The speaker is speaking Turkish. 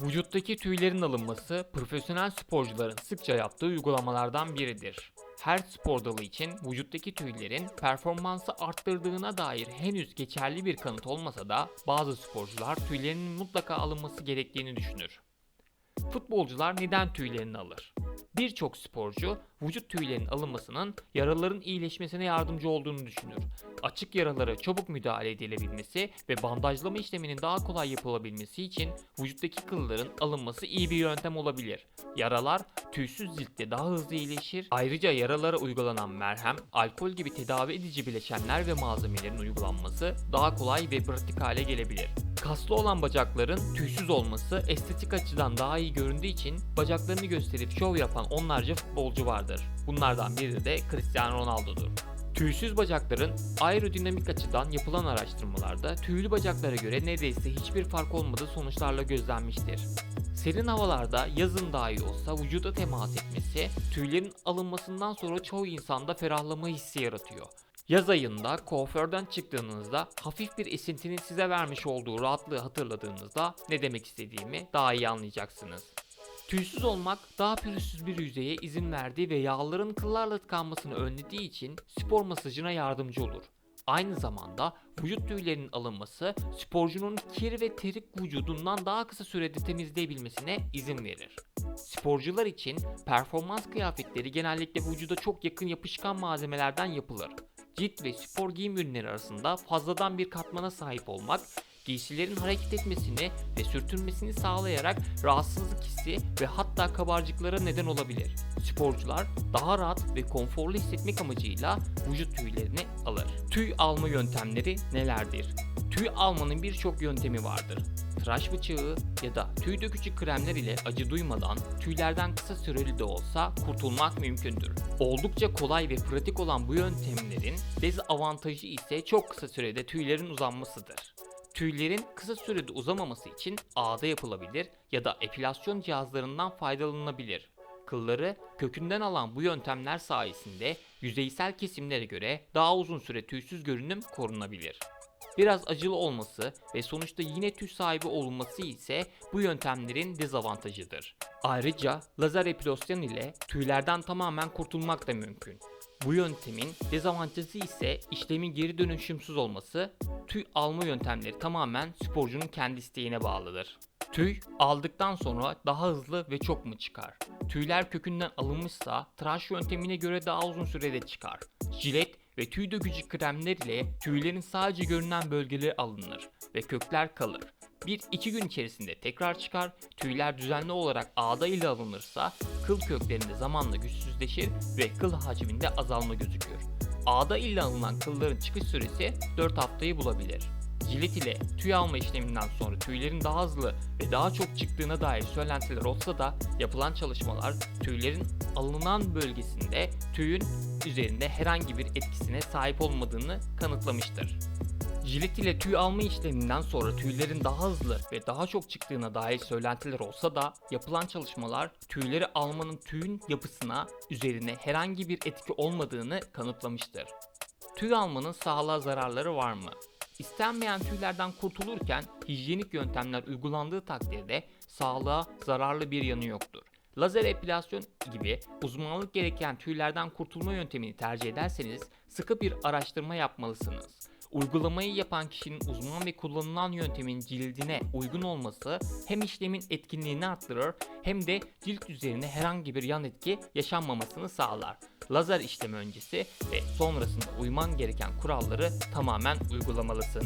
Vücuttaki tüylerin alınması profesyonel sporcuların sıkça yaptığı uygulamalardan biridir. Her spor dalı için vücuttaki tüylerin performansı arttırdığına dair henüz geçerli bir kanıt olmasa da bazı sporcular tüylerinin mutlaka alınması gerektiğini düşünür. Futbolcular neden tüylerini alır? Birçok sporcu vücut tüylerinin alınmasının yaraların iyileşmesine yardımcı olduğunu düşünür. Açık yaralara çabuk müdahale edilebilmesi ve bandajlama işleminin daha kolay yapılabilmesi için vücuttaki kılların alınması iyi bir yöntem olabilir. Yaralar tüysüz ciltte daha hızlı iyileşir. Ayrıca yaralara uygulanan merhem, alkol gibi tedavi edici bileşenler ve malzemelerin uygulanması daha kolay ve pratik hale gelebilir. Kaslı olan bacakların tüysüz olması estetik açıdan daha iyi göründüğü için bacaklarını gösterip şov yapan onlarca futbolcu vardır. Bunlardan biri de Cristiano Ronaldo'dur. Tüysüz bacakların aerodinamik açıdan yapılan araştırmalarda tüylü bacaklara göre neredeyse hiçbir fark olmadığı sonuçlarla gözlenmiştir. Serin havalarda yazın dahi olsa vücuda temas etmesi tüylerin alınmasından sonra çoğu insanda ferahlama hissi yaratıyor. Yaz ayında kuaförden çıktığınızda hafif bir esintinin size vermiş olduğu rahatlığı hatırladığınızda ne demek istediğimi daha iyi anlayacaksınız. Tüysüz olmak daha pürüzsüz bir yüzeye izin verdiği ve yağların kıllarla tıkanmasını önlediği için spor masajına yardımcı olur. Aynı zamanda vücut tüylerinin alınması sporcunun kir ve terik vücudundan daha kısa sürede temizleyebilmesine izin verir. Sporcular için performans kıyafetleri genellikle vücuda çok yakın yapışkan malzemelerden yapılır. Cilt ve spor giyim ürünleri arasında fazladan bir katmana sahip olmak, giysilerin hareket etmesini ve sürtünmesini sağlayarak rahatsızlık hissi ve hatta kabarcıklara neden olabilir. Sporcular daha rahat ve konforlu hissetmek amacıyla vücut tüylerini alır. Tüy alma yöntemleri nelerdir? Tüy almanın birçok yöntemi vardır. Tıraş bıçağı ya da tüy dökücü kremler ile acı duymadan tüylerden kısa süreli de olsa kurtulmak mümkündür. Oldukça kolay ve pratik olan bu yöntemlerin dezavantajı ise çok kısa sürede tüylerin uzanmasıdır. Tüylerin kısa sürede uzamaması için ağda yapılabilir ya da epilasyon cihazlarından faydalanılabilir. Kılları kökünden alan bu yöntemler sayesinde yüzeysel kesimlere göre daha uzun süre tüysüz görünüm korunabilir. Biraz acılı olması ve sonuçta yine tüy sahibi olunması ise bu yöntemlerin dezavantajıdır. Ayrıca lazer epilasyon ile tüylerden tamamen kurtulmak da mümkün. Bu yöntemin dezavantajı ise işlemin geri dönüşümsüz olması, tüy alma yöntemleri tamamen sporcunun kendi isteğine bağlıdır. Tüy aldıktan sonra daha hızlı ve çok mu çıkar? Tüyler kökünden alınmışsa tıraş yöntemine göre daha uzun sürede çıkar. Jilet ve tüy dökücü kremler ile tüylerin sadece görünen bölgeleri alınır ve kökler kalır. 1-2 gün içerisinde tekrar çıkar, tüyler düzenli olarak ağda ile alınırsa kıl köklerinde zamanla güçsüzleşir ve kıl hacminde azalma gözükür. Ağda ile alınan kılların çıkış süresi 4 haftayı bulabilir. Jilet ile tüy alma işleminden sonra tüylerin daha hızlı ve daha çok çıktığına dair söylentiler olsa da yapılan çalışmalar tüylerin alınan bölgesinde tüyün üzerinde herhangi bir etkisine sahip olmadığını kanıtlamıştır. Jilet ile tüy alma işleminden sonra tüylerin daha hızlı ve daha çok çıktığına dair söylentiler olsa da yapılan çalışmalar tüyleri almanın tüyün yapısına üzerine herhangi bir etki olmadığını kanıtlamıştır. Tüy almanın sağlığa zararları var mı? İstenmeyen tüylerden kurtulurken hijyenik yöntemler uygulandığı takdirde sağlığa zararlı bir yanı yoktur. Lazer epilasyon gibi uzmanlık gereken tüylerden kurtulma yöntemini tercih ederseniz sıkı bir araştırma yapmalısınız. Uygulamayı yapan kişinin uzman ve kullanılan yöntemin cildine uygun olması hem işlemin etkinliğini arttırır hem de cilt üzerine herhangi bir yan etki yaşanmamasını sağlar. Lazer işlemi öncesi ve sonrasında uyman gereken kuralları tamamen uygulamalısın.